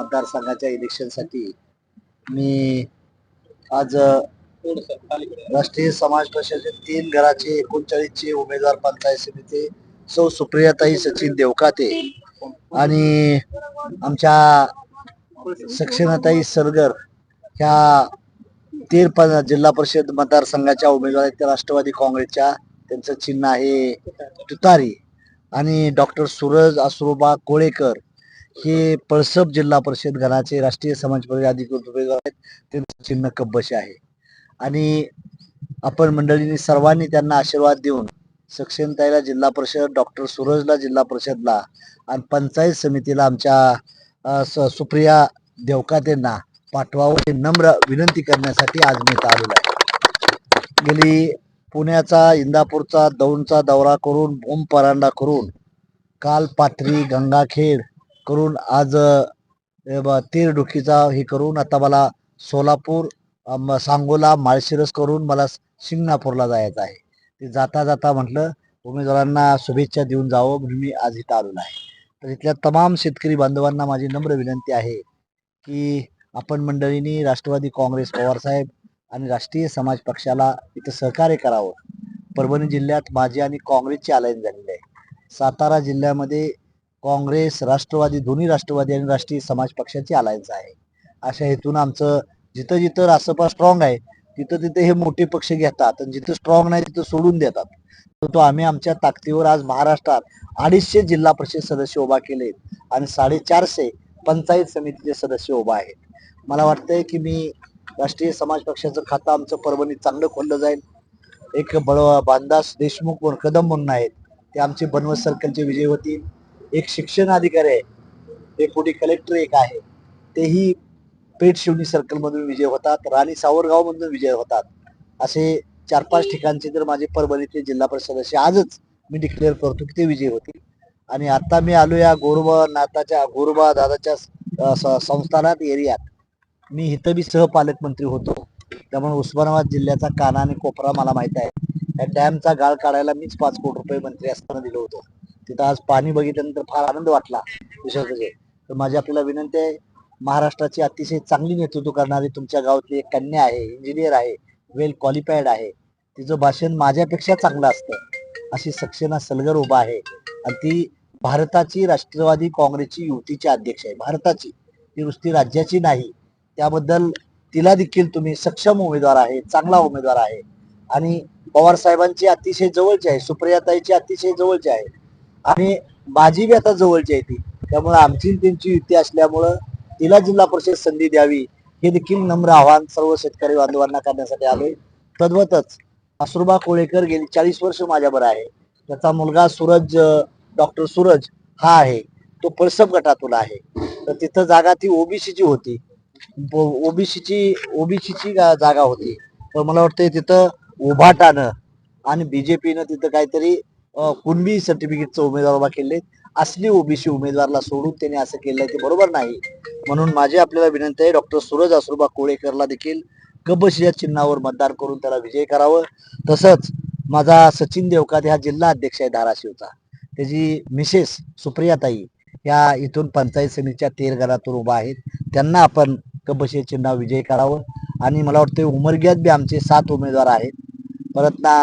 मतदारसंघाच्या इलेक्शनसाठी मी आज राष्ट्रीय समाज पक्षाचे तीन घराचे एकोणचाळीसचे उमेदवार पंचायत समिती सौ सुप्रियाताई सचिन देवकाते आणि आमच्या सक्षनाताई सरगर ह्या तीन प- जिल्हा परिषद मतदारसंघाच्या उमेदवार आहेत. त्या राष्ट्रवादी काँग्रेसच्या. त्यांचं चिन्ह आहे तुतारी. आणि डॉक्टर सूरज असरोबा कोळेकर हे पळसप जिल्हा परिषद गणाचे राष्ट्रीय समाज पक्ष अधिकृत उमेदवार आहेत. त्यांचं चिन्ह कब्बशी आहे. आणि आपण मंडळींनी सर्वांनी त्यांना आशीर्वाद देऊन सक्षमताईला जिल्हा परिषद डॉक्टर सूरजला जिल्हा परिषदला आणि पंचायत समितीला आमच्या स- सुप्रिया देवकातेंना पाठवावं हे नम्र विनंती करण्यासाठी आज मी आलेलो आहे. गेली पुण्याचा इंदापूरचा दौंडचा दौरा करून बोंब परांडा करून काल पाथरी गंगाखेड करून आज तीर डुकीचा हे करून आता मला सोलापूर म- सांगोला माळशिरस करून मला शिंगणापूरला जायचं आहे. ते जाता जाता म्हटलं उमेदवारांना शुभेच्छा देऊन जावं म्हणून मी आज इथं आलेलो आहे. तर इथल्या तमाम शेतकरी बांधवांना माझी नम्र विनंती आहे की आपण मंडळींनी राष्ट्रवादी काँग्रेस पवारसाहेब आणि राष्ट्रीय समाज पक्षाला इथं सहकार्य करावं. परभणी जिल्ह्यात माझी आणि काँग्रेसची अलायन्स झालेली आहे. सातारा जिल्ह्यामध्ये काँग्रेस राष्ट्रवादी दोन्ही राष्ट्रवादी आणि राष्ट्रीय समाज पक्षाची अलायन्स आहे. अशा हेतून आमचं जिथं जिथं रासपा स्ट्रॉंग आहे तिथं तिथे हे मोठे पक्ष घेतात आणि जिथं स्ट्रॉंग नाही तिथं सोडून देतात. तर तो आम्ही आमच्या ताकदीवर आज महाराष्ट्रात अडीचशे जिल्हा परिषद सदस्य उभा केलेत आणि साडेचारशे पंचायत समितीचे सदस्य उभा आहेत. मला वाटतंय की मी राष्ट्रीय समाज पक्षाचं खातं आमचं परभणीत चांगलं खोललं जाईल. एक बळ बांदास देशमुख कदम म्हणून आहेत. ते आमचे बनवत सर्कलचे विजय होतील. एक शिक्षण अधिकारी आहे. एक कोटी कलेक्टर एक आहे. तेही पेठ शिवणी सर्कल मधून विजय होतात. राणी सावरगाव मधून विजय होतात. असे चार पाच ठिकाणचे तर माझे परभणीतले जिल्हा परिषद सदस्य आजच मी डिक्लेअर करतो की ते विजय होतील. आणि आता मी आलो या गोरबा नाथाच्या गोरबा दादाच्या संस्थानात एरियात. मी इथं बी सहपालकमंत्री होतो. त्यामुळे उस्मानाबाद जिल्ह्याचा काना आणि कोपरा मला माहीत आहे. त्या डॅमचा गाळ काढायला मीच पाच कोटी रुपये मंत्री असताना दिलं होतं. तिथं आज पाणी बघितल्यानंतर फार आनंद वाटला विशेष तर माझी आपल्याला विनंती आहे महाराष्ट्राची अतिशय चांगली नेतृत्व करणारी तुमच्या गावातली एक कन्या आहे इंजिनियर आहे वेल क्वालिफाईड आहे. तिचं भाषण माझ्यापेक्षा चांगलं असतं. अशी सक्सेना सलगर उभा आहे. आणि ती भारताची राष्ट्रवादी काँग्रेसची युतीची अध्यक्ष आहे. भारताची. ती नुसती राज्याची नाही. त्याबद्दल तिला देखील तुम्ही सक्षम उमेदवार आहे चांगला उमेदवार आहे. आणि पवार साहेबांची अतिशय जवळची आहे सुप्रियाताईची अतिशय जवळची आहे. आणि माझी बी आता जवळची आहे ती. त्यामुळे आमची त्यांची युती असल्यामुळं तिला जिल्हा परिषद संधी द्यावी हे देखील नम्र आव्हान सर्व शेतकरी बांधवांना करण्यासाठी आलोय. तद्वतच असुरबा कोळेकर गेली चाळीस वर्ष माझ्यावर आहे. त्याचा मुलगा सूरज डॉक्टर सूरज हा आहे. तो पळसप गटातून आहे. तर तिथं जागा ती ओबीसीची होती. ओबीसीची ओबीसीची जागा होती. तर मला वाटतं तिथं उभाटानं आणि बीजेपीनं तिथं काहीतरी कुणबी सर्टिफिकेटचं उमेदवार उभा केले. असली ओबीसी उमेदवारला सोडून त्याने असं केलंय ते बरोबर नाही. म्हणून माझी आपल्याला विनंती आहे डॉक्टर सूरज असुरबा कोळेकरला देखील कबश या चिन्हावर मतदान करून त्याला विजय करावं. तसंच माझा सचिन देवकाते हा जिल्हा अध्यक्ष आहे धाराशिवचा त्याची मिसेस सुप्रियाताई या इथून पंचायत समितीच्या तेर उभा आहेत. त्यांना आपण कबश या चिन्हावर विजय करावं. आणि मला वाटतं उमरग्यात बी आमचे सात उमेदवार आहेत. परत ना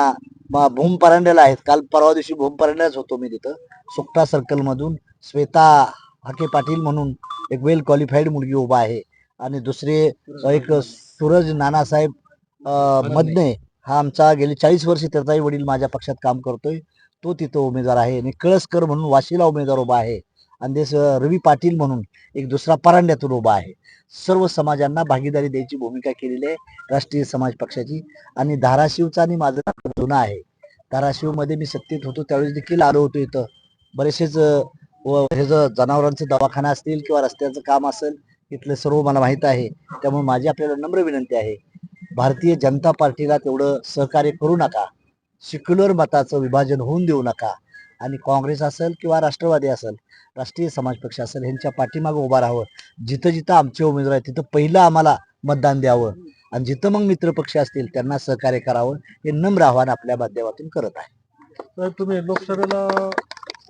भूम परांड्याला आहेत. काल परवा दिवशी भूम परांड्याच होतो मी तिथं. सुकटा सर्कल मधून श्वेता हाके पाटील म्हणून एक वेल क्वालिफाईड मुलगी उभा आहे. आणि दुसरे एक सूरज नानासाहेब मदने हा आमचा गेली चाळीस वर्ष त्याचाही वडील माझ्या पक्षात काम करतोय. तो तिथं उमेदवार आहे. आणि कळसकर म्हणून वाशीला उमेदवार उभा आहे. आणि रवी पाटील म्हणून एक दुसरा परांड्यातून उभा आहे. सर्व समाजांना भागीदारी द्यायची भूमिका केलेली आहे राष्ट्रीय समाज पक्षाची. आणि धाराशिवचा आणि माझा जुना आहे. धाराशिवमध्ये मी सत्तेत होतो त्यावेळेस देखील आलो होतो इथं. बरेचसेच व हे जर जनावरांचे दवाखाना असतील किंवा रस्त्याचं काम असेल इथलं सर्व मला माहीत आहे. त्यामुळे माझी आपल्याला नम्र विनंती आहे. भारतीय जनता पार्टीला तेवढं सहकार्य करू नका. सेक्युलर मताचं विभाजन होऊन देऊ नका. आणि काँग्रेस असेल किंवा राष्ट्रवादी असेल राष्ट्रीय समाज पक्ष असेल ह्यांच्या पाठीमागं उभा राहावं. जिथं जिथं आमचे उमेदवार आहेत तिथं पहिलं आम्हाला मतदान द्यावं. आणि जिथं मग मित्र पक्ष असतील त्यांना सहकार्य करावं हे नम्र आव्हान आपल्या माध्यमातून करत आहे. तर तुम्ही लोकसभेला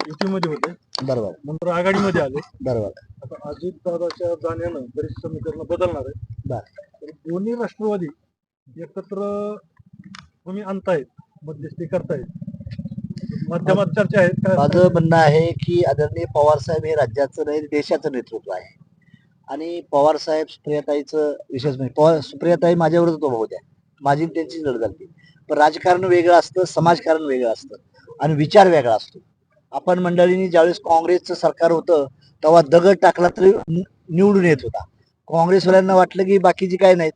युतीमध्ये होते. बरोबर. नंतर आघाडीमध्ये आले. बरोबर. आता अजित दादाच्या जाण्यानं बरीच समीकरणं बदलणार आहे दोन्ही राष्ट्रवादी एकत्र तुम्ही आणतायत मध्यस्थी करतायत. माध्यमात चर्चा माझं म्हणणं आहे की आदरणीय पवार साहेब हे राज्याचं नाही देशाचं नेतृत्व आहे. आणि पवार साहेब सुप्रियाताईचं विशेष म्हणजे पवार सुप्रियाताई माझ्यावरच उभं होत्या. माझी त्यांची लढत झाली. पण राजकारण वेगळं असतं समाजकारण वेगळं असतं आणि विचार वेगळा असतो. आपण मंडळींनी ज्यावेळेस काँग्रेसचं सरकार होतं तेव्हा दगड टाकला तरी निवडून येत होता. काँग्रेसवाल्यांना वाटलं की बाकीची काय नाहीत.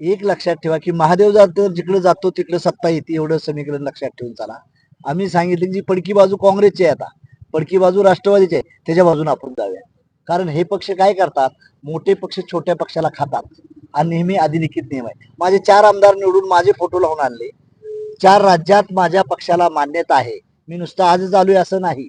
एक लक्षात ठेवा की महादेव जातो जिकडे जातो तिकडे सत्ता येते एवढं समीकरण लक्षात ठेवून चाला. आम्ही सांगितलं की जी पडकी बाजू काँग्रेसची आहे आता पडकी बाजू राष्ट्रवादीची आहे त्याच्या बाजूने आपण जाऊया. कारण हे पक्ष काय करतात? मोठे पक्ष छोट्या पक्षाला खातात. आणि नेहमी अधिलिखित नियम आहे. माझे चार आमदार निवडून माझे फोटो लावून आणले. चार राज्यात माझ्या पक्षाला मान्यता आहे. मी नुसतं आजच आलोय असं नाही.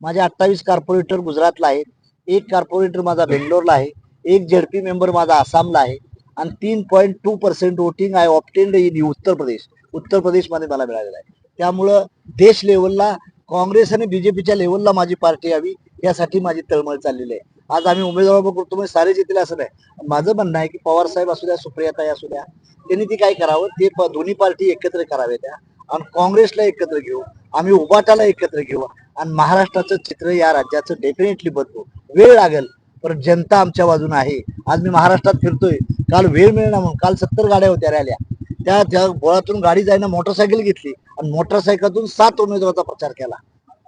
माझे अठ्ठावीस कॉर्पोरेटर गुजरातला आहेत. एक कॉर्पोरेटर माझा बेंगलोरला आहे. एक जेडपी मेंबर माझा आसामला आहे. आणि तीन point two percent voting I opted in Uttar Pradesh. Uttar प्रदेशमध्ये मला मिळालेलं आहे. त्यामुळं देश लेवलला काँग्रेस आणि बीजेपीच्या लेवलला माझी पार्टी यावी यासाठी माझी तळमळ चाललेली आहे. आज आम्ही उमेदवार करतो म्हणजे सारे जिथले असं नाही. माझं म्हणणं आहे की पवार साहेब असू द्या सुप्रियाताई असू द्या त्यांनी ती काय करावं? ते दोन्ही पार्टी एकत्र कराव्या त्या. आणि काँग्रेसला एकत्र घेऊ आम्ही उबाटाला एकत्र घेऊ आणि महाराष्ट्राचं चित्र या राज्याचं डेफिनेटली बदलू. वेळ लागेल पण जनता आमच्या बाजून आहे. आज मी महाराष्ट्रात फिरतोय काल वेळ मिळणार म्हणून काल सत्तर गाड्या होत्या रॅल्या. त्या त्या गोळातून गाडी जायना मोटरसायकल घेतली आणि मोटरसायकलतून सात उमेदवाराचा प्रचार केला.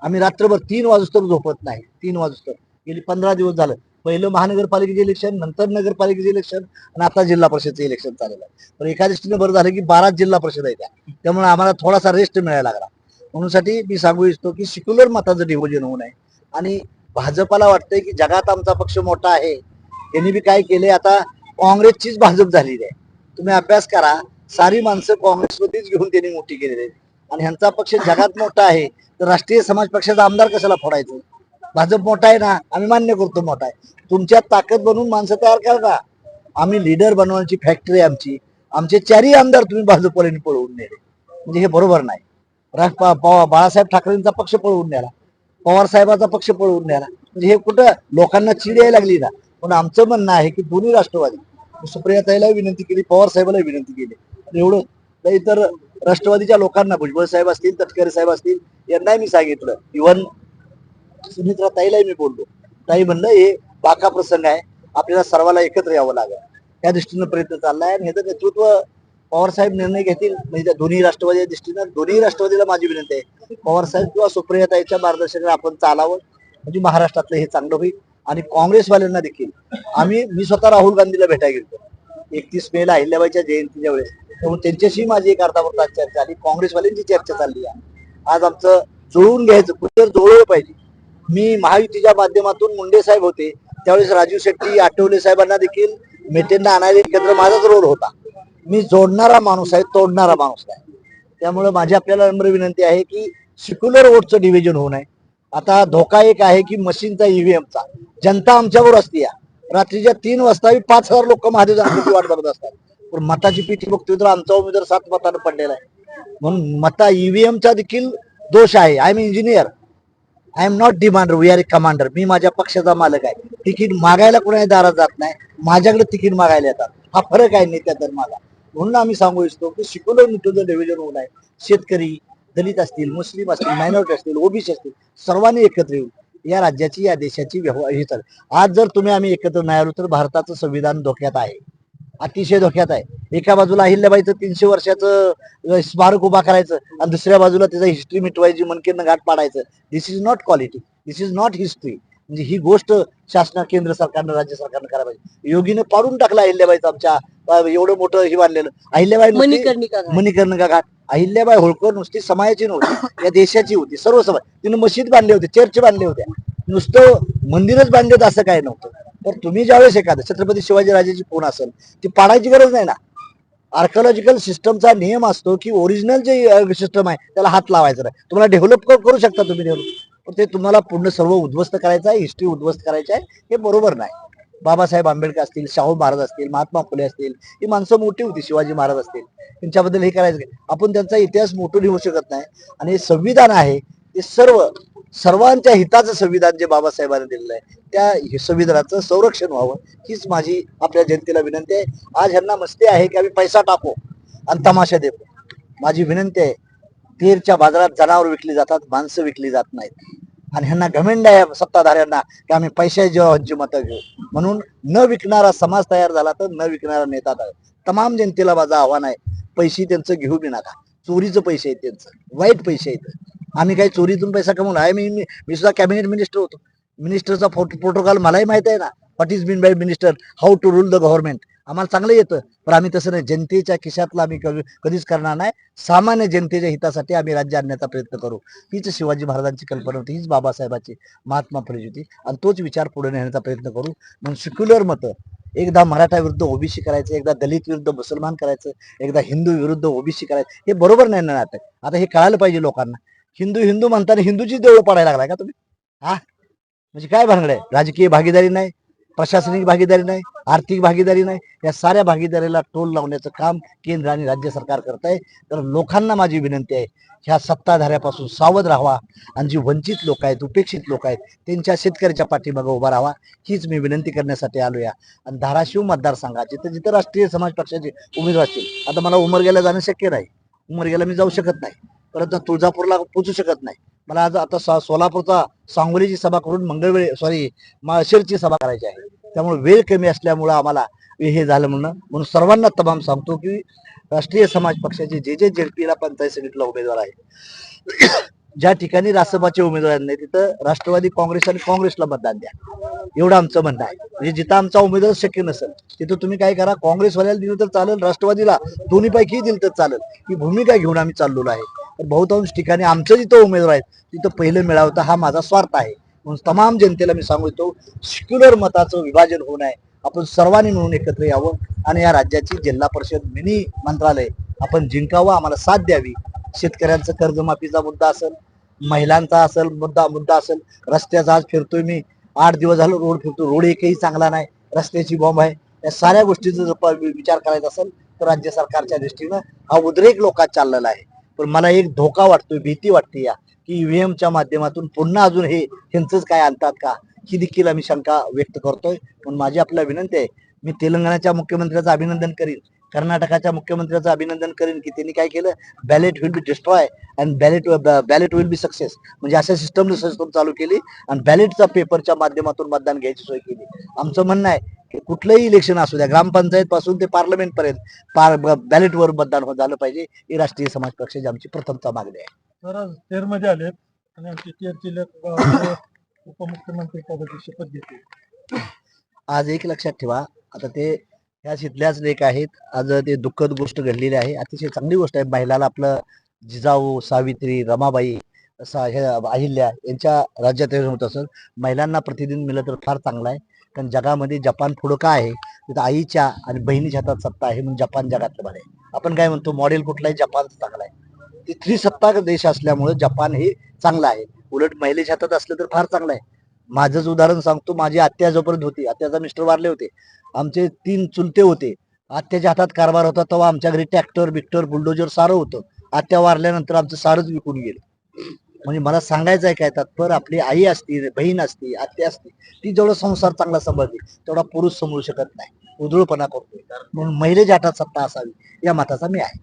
आम्ही रात्रभर तीन वाजता झोपत नाही. तीन वाजता गेली पंधरा दिवस झालं. पहिलं महानगरपालिकेचे इलेक्शन नंतर नगरपालिकेचे इलेक्शन आणि आता जिल्हा परिषदचं इलेक्शन चाललेलं आहे. पण एका दृष्टीने बरं झालं की बारा जिल्हा परिषद आहे त्या. त्यामुळे आम्हाला थोडासा रेस्ट मिळायला लागला. म्हणूनसाठी मी सांगू इच्छितो की सिक्युलर मताचं डिव्हिजन होऊ नये. आणि भाजपाला वाटतंय की जगात आमचा पक्ष मोठा आहे. त्यांनी बी काय केले आता काँग्रेसचीच भाजप झालेली आहे. तुम्ही अभ्यास करा. सारी माणसं काँग्रेसमध्येच घेऊन त्यांनी मोठी केलेली आहे आणि ह्यांचा पक्ष जगात मोठा आहे तर राष्ट्रीय समाज पक्षाचा आमदार कशाला फोडायचं? भाजप मोठा आहे ना आम्ही मान्य करतो मोठा आहे. तुमच्यात ताकद बनवून माणसं तयार करा का आम्ही लीडर बनवण्याची फॅक्टरी आमची. आमचे चारही आमदार तुम्ही भाजपवाल्यांनी पळवून नेले. म्हणजे हे बरोबर नाही. बाळासाहेब ठाकरेंचा पक्ष पळवून नेला. पवार साहेबाचा पक्ष पळवून नेला. म्हणजे हे कुठं लोकांना चिड यायला लागली ना. पण आमचं म्हणणं आहे की दोन्ही राष्ट्रवादी सुप्रियाताईला विनंती केली पवार साहेबाला विनंती केली. निवडून एवढं. नाही तर राष्ट्रवादीच्या लोकांना भुजबळ साहेब असतील तटकरे साहेब असतील यांनाही मी सांगितलं. इव्हन सुमित्रा ताईलाही मी बोललो. ताई म्हणलं हे बाका प्रसंग आहे. आपल्याला सर्वांना एकत्र यावं लागेल. त्या दृष्टीनं प्रयत्न चाललाय आणि ह्याचं नेतृत्व पवार साहेब निर्णय घेतील. म्हणजे दोन्ही राष्ट्रवादी दृष्टीनं दोन्ही राष्ट्रवादीला माझी विनंती आहे. पवार साहेब किंवा सुप्रियाताईच्या मार्गदर्शनाने आपण चालावं. म्हणजे महाराष्ट्रातलं हे चांगलं होईल. आणि काँग्रेसवाल्यांना देखील. आम्ही मी स्वतः राहुल गांधीला भेटायला गेलो एकतीस मेला अहिल्याबाईच्या जयंतीच्या वेळेस. हो, त्यामुळे त्यांच्याशी माझी एक अर्धा चर्चा आली काँग्रेसवाल्यांची चर्चा चालली आहे. आज आमचं जुळवून घ्यायचं कुठे जुळवलं पाहिजे. मी महायुतीच्या माध्यमातून मुंडे साहेब होते. त्यावेळेस राजू शेट्टी आठवले साहेबांना देखील मेटेंना आणायला एकत्र माझाच रोल होता. मी जोडणारा माणूस आहे तोडणारा माणूस आहे. त्यामुळे माझी आपल्याला नम्र विनंती आहे की सिक्युलर वोटचं डिव्हिजन होऊ नये. आता धोका एक आहे की मशीनचा ईव्हीएमचा जनता आमच्यावर असते या रात्रीच्या तीन वाजता पाच हजार लोक महादेव जानकरची वाट बघत असतात. पण मताची पीठी बघतोय तर आमचा उमेदवार सात मतानं पडलेला आहे. म्हणून मता ईव्हीएमचा देखील दोष आहे. I am engineer I am not demander we are a commander मी माझ्या पक्षाचा मालक आहे. तिकीट मागायला कुणाही दारात जात नाही. माझ्याकडे तिकीट मागायला येतात. हा फरक आहे नेत्या धर्माला म्हणून आम्ही सांगू इच्छितो की सिक्युलर न्यूट्रलचं डिव्हिजन होऊन आहे शेतकरी दलित असतील मुस्लिम असतील मायनॉरिटी असतील ओबीसी असतील सर्वांनी एकत्र येऊन या राज्याची या देशाची व्यवहार हे चालेल. आज जर तुम्ही आम्ही एकत्र नाही आलो तर भारताचं संविधान धोक्यात आहे. अतिशय धोक्यात आहे. एका बाजूला अहिल्याबाईचं तीनशे वर्षाचं स्मारक उभा करायचं आणि दुसऱ्या बाजूला त्याचा हिस्ट्री मिटवायची मनकेनं गाठ पाडायचं. This is not quality this is not history म्हणजे ही गोष्ट शासना केंद्र सरकारनं राज्य सरकारनं करायला पाहिजे. योगीनं पाडून टाकला अहिल्याबाईचं आमच्या एवढं मोठं हे बांधलेलं. अहिल्याबाई मणिकर्णिका घाट. मणिकर्णिका घाट अहिल्याबाई होळकर नुसती समाजाची नव्हती. या देशाची होती. सर्व समाज तिने मशीद बांधले होते. चर्च बांधले होत्या. नुसतं मंदिरच बांधले होतं असं काय नव्हतं. तर तुम्ही ज्यावेळेस एखादं छत्रपती शिवाजी राजाची कोण असेल ती पाडायची गरज नाही ना. आर्कॉलॉजिकल सिस्टमचा नियम असतो की ओरिजिनल जे सिस्टम आहे त्याला हात लावायचा नाही. तुम्हाला डेव्हलप करू शकता तुम्ही डेव्हलप ते तुम्हाला पूर्ण सर्व उद्ध्वस्त करायचं आहे हिस्ट्री उद्ध्वस्त करायची आहे हे बरोबर नाही. बाबासाहेब आंबेडकर असतील शाहू महाराज असतील महात्मा फुले असतील ही माणसं मोठी होती शिवाजी महाराज असतील. त्यांच्याबद्दल हे करायचं आपण त्यांचा इतिहास मोठं लिहू शकत नाही. आणि संविधान आहे ते सर्व सर्वांच्या हिताचं संविधान जे बाबासाहेबांनी दिलेलं आहे त्या संविधानाचं संरक्षण व्हावं हीच माझी आपल्या जनतेला विनंती आहे. आज ह्यांना मस्ती आहे की आम्ही पैसा टाकू आणि तमाशा देतो माझी विनंती आहे तेरच्या बाजारात जनावर विकली जातात माणसं विकली जात नाहीत. आणि ह्यांना घमेंड आहे सत्ताधाऱ्यांना की आम्ही पैशाची मतं घेऊ. म्हणून न विकणारा समाज तयार झाला तर न विकणारा नेता तमाम जनतेला माझं आव्हान आहे पैसे त्यांचं घेऊ बी नका. चोरीचं पैसे आहेत त्यांचं वाईट पैसे आहेत. आम्ही काही चोरीतून पैसा कमवला आहे. मी मी सुद्धा कॅबिनेट मिनिस्टर होतो. मिनिस्टरचा प्रोटोकॉल मलाही माहीत आहे ना what is been by minister how to rule the government आम्हाला चांगलं येतं पण आम्ही तसं नाही. जनतेच्या खिशातला आम्ही कधीच करणार नाही. सामान्य जनतेच्या हितासाठी आम्ही राज्य आणण्याचा प्रयत्न करू. हीच शिवाजी महाराजांची कल्पना होती हीच बाबासाहेबांची महात्मा फुले होती. आणि तोच विचार पुढे नेण्याचा प्रयत्न करू. म्हणून सिक्युलर मतं. एकदा मराठा विरुद्ध ओबीसी करायचं एकदा दलित विरुद्ध मुसलमान करायचं एकदा हिंदू विरुद्ध ओबीसी करायचं हे बरोबर नाही ना आता हे कळायला पाहिजे लोकांना. हिंदू हिंदू म्हणताना हिंदूची देवळं पडायला लागलाय का तुम्ही? हा? म्हणजे काय भानगड आहे? राजकीय भागीदारी नाही प्रशासनिक भागीदारी नाही आर्थिक भागीदारी नाही. या साऱ्या भागीदारीला टोल लावण्याचं काम केंद्र आणि राज्य सरकार करत आहे तर लोकांना माझी विनंती आहे ह्या सत्ताधाऱ्यापासून सावध राहावा आणि जी वंचित लोक आहेत उपेक्षित लोक आहेत त्यांच्या शेतकऱ्याच्या पाठीमागे उभा राहावा हीच मी विनंती करण्यासाठी आलो या आणि धाराशिव मतदारसंघात जिथं जिथं राष्ट्रीय समाज पक्षाचे उमेदवार असतील आता मला उमरग्याला जाणं शक्य नाही. उमरग्याला मी जाऊ शकत नाही. परत तुळजापूरला पोचू शकत नाही. मला आज आता सो- सोलापूरचा सांगोलीची सभा करून मंगळवेळी सॉरी माळशेरची सभा करायची आहे. त्यामुळे वेळ कमी असल्यामुळं आम्हाला हे झालं म्हणून म्हणून सर्वांना तमाम सांगतो की राष्ट्रीय समाज पक्षाचे जे जे जेडपीला पंचायत समितीला उमेदवार आहे. ज्या ठिकाणी रासपाचे उमेदवार नाही तिथं राष्ट्रवादी काँग्रेस आणि काँग्रेसला मतदान द्या. एवढं आमचं म्हणणं आहे. म्हणजे जिथं आमचा उमेदवार शक्य नसेल तिथं तुम्ही काय करा काँग्रेसवाल्याला दिलं तर चालेल राष्ट्रवादीला दोन्हीपैकीही दिलं तर चालेल. ही भूमिका घेऊन आम्ही चाललेलो आहे. तर बहुतांश ठिकाणी आमचं जिथं उमेदवार आहेत तिथं पहिलं मिळावं हा माझा स्वार्थ आहे. म्हणून तमाम जनतेला मी सांगू इच्छितो सिक्युलर मताचं विभाजन होऊ नये. आपण सर्वांनी मिळून एकत्र यावं आणि या राज्याची जिल्हा परिषद मिनी मंत्रालय आपण जिंकावं आम्हाला साथ द्यावी. शेतकऱ्यांचं कर्जमाफीचा मुद्दा असेल महिलांचा असेल मुद्दा मुद्दा असेल रस्त्याचा आज फिरतोय मी. आठ दिवस झालो रोड फिरतो रोड एकही चांगला नाही रस्त्याची बॉम्ब आहे. या साऱ्या गोष्टीचा जर विचार करायचा असेल तर राज्य सरकारच्या दृष्टीनं हा उद्रेक लोकात चाललेला आहे. पण मला एक धोका वाटतोय भीती वाटते या की ईव्हीएमच्या माध्यमातून पुन्हा अजून हे ह्यांचंच काय आणतात का? ही देखील आम्ही शंका व्यक्त करतोय. पण माझी आपल्याला विनंती आहे मी तेलंगणाच्या मुख्यमंत्र्याचं अभिनंदन करीन. कर्नाटकाच्या मुख्यमंत्र्याचं अभिनंदन करीन की त्यांनी काय केलं? Ballot will be destroy and ballot ballot will be success म्हणजे अशा सिस्टम सिस्टम चालू केली आणि बॅलेटचा पेपरच्या माध्यमातून मतदान घ्यायची सोय केली. आमचं म्हणणं आहे की कुठलंही इलेक्शन असू द्या ग्रामपंचायत पासून ते पार्लमेंट पर्यंत पार बॅलेटवर मतदान हो- झालं पाहिजे ही राष्ट्रीय समाज पक्षाची आमची प्रथमता मागणी आहे. तर आज तेरमध्ये आलेत आणि आमचे गावाचे उपमुख्यमंत्री पदाची शपथ घेतली. आज एक लक्षात ठेवा आता ते ह्या इथल्याच लेख आहेत. आज ते दुःखद गोष्ट घडलेली आहे. अतिशय चांगली गोष्ट आहे. महिलाला आपलं जिजाऊ सावित्री रमाबाई असा हे अहिल्या यांच्या राज्यात होत असेल. महिलांना प्रतिदिन मिळलं तर फार चांगलं आहे. कारण जगामध्ये जपान पुढं काय आहे? तिथं आईच्या आणि बहिणीच्या हातात सत्ता आहे म्हणून जपान जगातलं बरं आहे. आपण काय म्हणतो? मॉडेल कुठलाही जपान चांगला आहे. ते त्रिसत्ताक देश असल्यामुळे जपान हे चांगलं आहे. उलट महिलेच्या हातात असलं तर फार चांगलं आहे. माझंच उदाहरण सांगतो. माझी आत्या जोपर्यंत होती आत्याचा मिस्टर वारले होते. आमचे तीन चुलते होते. आत्याच्या हातात कारभार होता तेव्हा आमच्या घरी ट्रॅक्टर बिक्टर बुलडोजर सारं होतं. आत्या वारल्यानंतर आमचं सारंच विकून गेलं. म्हणजे मला सांगायचं आहे काय तात्पर आपली आई असती बहीण असती आत्या असती ती जेवढा संसार चांगला सांभाळते तेवढा पुरुष समजू शकत नाही. उधळपणा करतोय. म्हणून महिलेच्या हातात सत्ता असावी या मताचा मी आहे.